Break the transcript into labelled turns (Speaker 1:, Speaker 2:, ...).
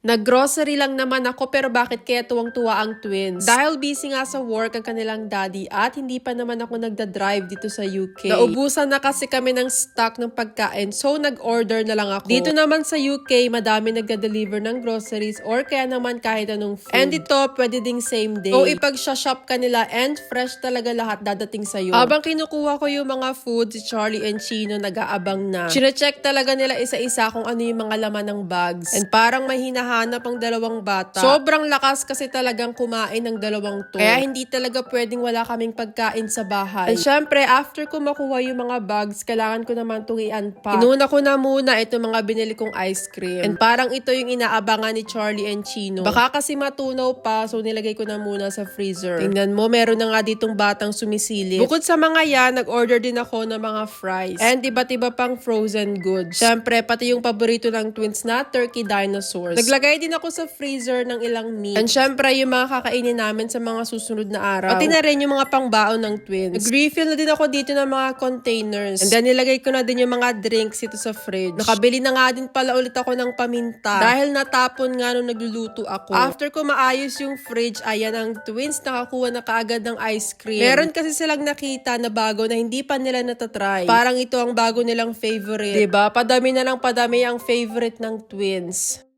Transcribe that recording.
Speaker 1: Nag-grocery lang naman ako pero bakit kaya tuwang-tuwa ang twins? Dahil busy nga sa work ang kanilang daddy at hindi pa naman ako nagda-drive dito sa UK. Naubusan na kasi kami ng stock ng pagkain so nag-order na lang ako. Dito naman sa UK, madami nagda-deliver ng groceries or kaya naman kahit anong food. And ito, pwede ding same day. O ipag-shop ka nila and fresh talaga lahat dadating sa'yo. Habang kinukuha ko yung mga food, si Charlie and Chino nag-aabang na. Chine-check talaga nila isa-isa kung ano yung mga laman ng bags. And parang may hinahanap ang dalawang bata. Sobrang lakas kasi talagang kumain ng dalawang to. Kaya hindi talaga pwedeng wala kaming pagkain sa bahay. And syempre, after ko makuha yung mga bags, kailangan ko naman itong i-unpack. Inuna ko na muna itong mga binili kong ice cream. And parang ito yung inaabangan ni Charlie and Chino. Baka kasi matunaw pa, so nilagay ko na muna sa freezer. Tingnan mo, meron na nga ditong batang sumisilip. Bukod sa mga yan, nag-order din ako ng mga fries. And iba't iba pang frozen goods. Syempre, pati yung paborito ng twins na turkey dinosaurs. Naglagay din ako sa freezer ng ilang meat. And syempre, yung mga kakainin namin sa mga susunod na araw. Pati na rin yung mga pangbaon ng twins. Nag-refill na din ako dito ng mga containers. And then, nilagay ko na din yung mga drinks ito sa fridge. Nakabili na nga din pala ulit ako ng paminta. Dahil natapon nga nung nagluluto ako. After ko maayos yung fridge, ayan ang twins nakakuha na kaagad ng ice cream. Meron kasi silang nakita na bago na hindi pa nila natatry. Parang ito ang bago nilang favorite. ba? Padami na lang padami ang favorite ng twins.